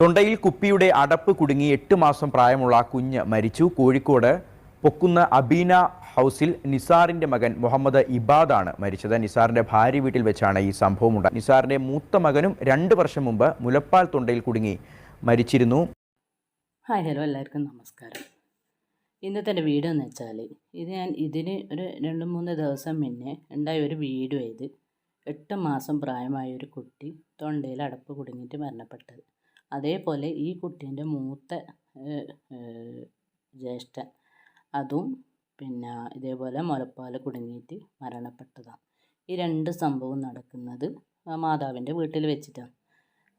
തൊണ്ടയിൽ കുപ്പിയുടെ അടപ്പ് കുടുങ്ങി എട്ട് മാസം പ്രായമുള്ള കുഞ്ഞ് മരിച്ചു. കോഴിക്കോട് പൊക്കുന്ന അബീന ഹൗസിൽ നിസാറിന്റെ മകൻ മുഹമ്മദ് ഇബാദാണ് മരിച്ചത്. നിസാറിന്റെ ഭാര്യ വീട്ടിൽ വെച്ചാണ് ഈ സംഭവം ഉണ്ടായത്. നിസാറിന്റെ മൂത്ത മകനും രണ്ട് വർഷം മുമ്പ് മുലപ്പാൽ തൊണ്ടയിൽ കുടുങ്ങി മരിച്ചിരുന്നു. ഹായ് ഹലോ എല്ലാവർക്കും നമസ്കാരം. ഇന്നത്തെ എന്റെ വീഡിയോ എന്ന് വെച്ചാൽ ഇത് ഞാൻ ഇതിന് ഒരു രണ്ട് മൂന്ന് ദിവസം മുന്നേ ഉണ്ടായ ഒരു വീഡിയോ ഇത്. എട്ട് മാസം പ്രായമായ ഒരു കുട്ടി തൊണ്ടയിൽ അടപ്പ് കുടുങ്ങിയിട്ട് മരണപ്പെട്ടത്. അതേപോലെ ഈ കുട്ടീന്റെ മൂത്ത ജ്യേഷ്ഠൻ അതും പിന്നെ ഇതേപോലെ മുലപ്പാൽ കുടുങ്ങിയിട്ട് മരണപ്പെട്ടതാണ്. ഈ രണ്ട് സംഭവം നടക്കുന്നത് മാതാവിന്റെ വീട്ടിൽ വെച്ചിട്ടാണ്.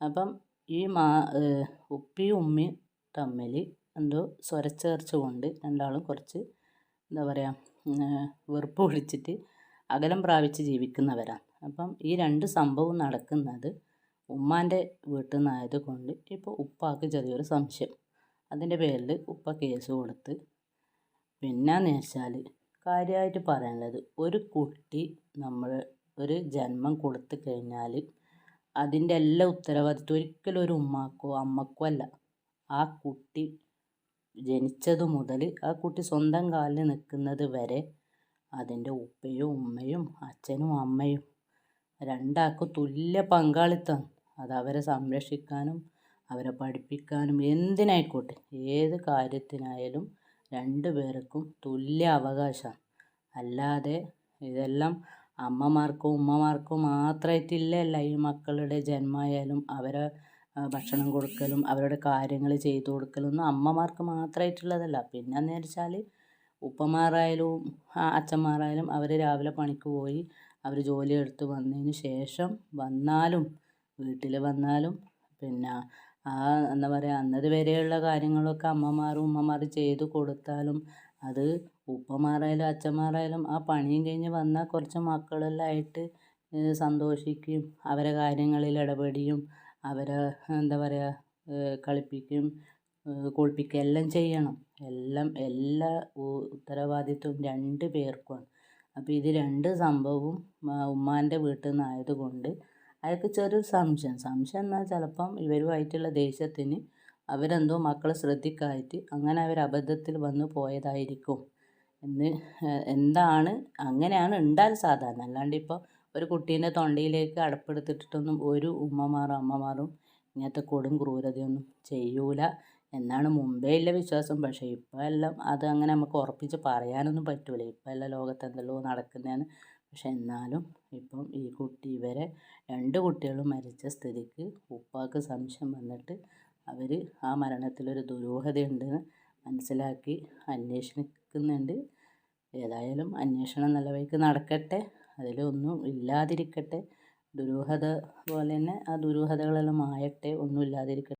അപ്പം ഈ മാ ഉപ്പി ഉപ്പിയും ഉമ്മയും തമ്മിൽ എന്തോ സ്വരച്ചേർച്ച കൊണ്ട് രണ്ടാളും കുറച്ച് എന്താ പറയുക വെറുപ്പ് പിടിച്ചിട്ട് അകലം പ്രാപിച്ച് ജീവിക്കുന്നവരാണ്. അപ്പം ഈ രണ്ട് സംഭവം നടക്കുന്നത് ഉമ്മാന്റെ വീട്ടിൽ നിന്നായത് കൊണ്ട് ഇപ്പോൾ ഉപ്പാക്ക് ചെറിയൊരു സംശയം. അതിന്റെ പേരിൽ ഉപ്പ കേസ് കൊടുത്ത്. പിന്നെന്ന് വെച്ചാൽ കാര്യമായിട്ട് പറയാനുള്ളത് ഒരു കുട്ടി നമ്മൾ ഒരു ജന്മം കൊടുത്തു കഴിഞ്ഞാൽ അതിന്റെ എല്ലാ ഉത്തരവാദിത്വം ഒരിക്കലും ഒരു ഉമ്മാക്കോ അമ്മക്കോ അല്ല. ആ കുട്ടി ജനിച്ചതു മുതൽ ആ കുട്ടി സ്വന്തം കാലിൽ നിൽക്കുന്നത് വരെ അതിന്റെ ഉപ്പയും ഉമ്മയും അച്ഛനും അമ്മയും രണ്ടാൾക്കും തുല്യ പങ്കാളിത്തം. അത് അവരെ സംരക്ഷിക്കാനും അവരെ പഠിപ്പിക്കാനും എന്തിനായിക്കോട്ടെ? ഏത് കാര്യത്തിനായാലും രണ്ട് പേർക്കും തുല്യ അവകാശമാണ് അല്ലാതെ ഇതെല്ലാം അമ്മമാർക്കും ഉമ്മമാർക്കും മാത്രമായിട്ടില്ലല്ല ഈ മക്കളുടെ ജന്മമായാലും അവരെ ഭക്ഷണം കൊടുക്കലും അവരുടെ കാര്യങ്ങൾ ചെയ്തു കൊടുക്കലൊന്നും അമ്മമാർക്ക് മാത്രമായിട്ടുള്ളതല്ല. പിന്നെന്ന് വെച്ചാൽ ഉപ്പമാരായാലും അച്ഛന്മാരായാലും അവർ രാവിലെ പണിക്ക് പോയി അവർ ജോലി എടുത്ത് വന്നതിന് ശേഷം വന്നാലും വീട്ടിൽ വന്നാലും പിന്നെ ആ എന്താ പറയുക അന്നത് വരെയുള്ള കാര്യങ്ങളൊക്കെ അമ്മമാരും ഉമ്മമാരും ചെയ്തു കൊടുത്താലും അത് ഉപ്പമാരായാലും അച്ഛന്മാരായാലും ആ പണിയും കഴിഞ്ഞ് വന്നാൽ കുറച്ച് മക്കളെല്ലാം ആയിട്ട് സന്തോഷിക്കും. സന്തോഷിക്കുകയും അവരെ കാര്യങ്ങളിൽ ഇടപെടിയും അവരെ എന്താ പറയുക കളിപ്പിക്കും കളിപ്പിക്കുകയും ഏഹ് കുളിപ്പിക്കുകയും എല്ലാം ചെയ്യണം. എല്ലാം എല്ലാ ഉത്തരവാദിത്വവും രണ്ട് പേർക്കുമാണ്. അപ്പോൾ ഇത് രണ്ട് സംഭവവും ഉമ്മാന്റെ വീട്ടിൽ നിന്നായതുകൊണ്ട് അയാൾക്ക് ചെറിയൊരു സംശയം. സംശയം എന്നാൽ ചിലപ്പം ഇവരുമായിട്ടുള്ള ദേഷ്യത്തിന് അവരെന്തോ മക്കളെ ശ്രദ്ധിക്കായിട്ട് അങ്ങനെ അവർ അബദ്ധത്തിൽ വന്നു പോയതായിരിക്കും. എന്ന് എന്താണ് അങ്ങനെയാണ് ഉണ്ടാൽ സാധാരണ. അല്ലാണ്ട് ഇപ്പോൾ ഒരു കുട്ടീന്റെ തൊണ്ടയിലേക്ക് അടപ്പെടുത്തിട്ടിട്ടൊന്നും ഒരു ഉമ്മമാറും അമ്മമാറും ഇങ്ങനത്തെ കൊടും ക്രൂരതയൊന്നും ചെയ്യൂല എന്നാണ് മുമ്പേ ഉള്ള വിശ്വാസം. പക്ഷേ ഇപ്പോൾ എല്ലാം അത് അങ്ങനെ നമുക്ക് ഉറപ്പിച്ച് പറയാനൊന്നും പറ്റൂല. ഇപ്പോൾ എല്ലാം ലോകത്ത് എന്തെല്ലോ നടക്കുന്നതാണ്. പക്ഷെ എന്നാലും ഇപ്പം ഈ കുട്ടി ഇവരെ രണ്ട് കുട്ടികളും മരിച്ച സ്ഥിതിക്ക് ഉപ്പാക്ക് സംശയം വന്നിട്ട് അവർ ആ മരണത്തിലൊരു ദുരൂഹതയുണ്ടെന്ന് മനസ്സിലാക്കി അന്വേഷിക്കുന്നുണ്ട്. ഏതായാലും അന്വേഷണം നല്ല വഴിക്ക് നടക്കട്ടെ. അതിലൊന്നും ഇല്ലാതിരിക്കട്ടെ. ദുരൂഹത പോലെ തന്നെ ആ ദുരൂഹതകളെല്ലാം മായട്ടെ. ഒന്നും ഇല്ലാതിരിക്കട്ടെ.